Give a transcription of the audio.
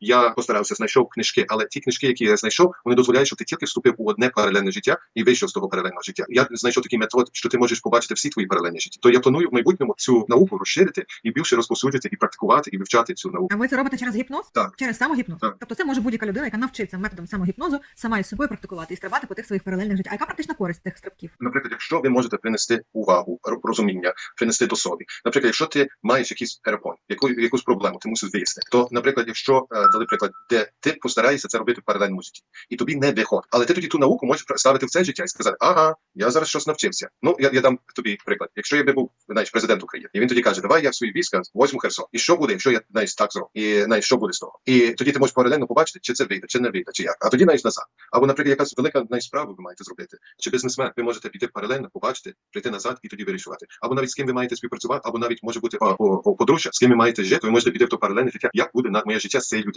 Я постарався, знайшов книжки, але ті книжки, які я знайшов, вони дозволяють, щоб ти тільки вступив у одне паралельне життя і вийшов з того паралельного життя. Я знайшов такий метод, що ти можеш побачити всі твої паралельні життя. То я планую в майбутньому цю науку розширити і більше розповсюджити і практикувати і вивчати цю науку. А ви це робите через гіпноз? Так. Через самогіпноз? Так. Тобто це може будь-яка людина, яка навчиться методом самогіпнозу сама із собою практикувати і стрибати по тих своїх паралельних життях. А яка практична користь тих стрибків? Наприклад, якщо ви можете принести увагу, ро- розуміння, принести до собі. Наприклад, якщо ти маєш якийсь перепон, яку якусь проблему, ти мусиш виїсти. То, наприклад, якщо е, дали приклад, де ти постараєшся це робити в паралельному житті, і тобі не виходить, але ти тоді ту науку можеш ставити в це життя і сказати, ага, я зараз щось навчився. Ну я, я дам тобі приклад. Якщо я би був знаєш, президент України, і він тоді каже, давай я в свої війська возьму Херсон. І що буде, якщо я знаєш так зроблю? І знаєш, що буде з того? І тоді ти можеш паралельно побачити, чи це вийде, чи не вийде, чи як. А тоді знаєш назад. Або, наприклад, якась велика знаєш, справа ви маєте зробити, чи бізнесмен, ви можете піти паралельно, побачити, прийти назад і тоді вирішувати. Або навіть з ким ви маєте співпрацювати, або навіть може бути подружжя, з ким ви маєте жити, ви можете піти в то паралельне життя. Як буде на моє життя з цією?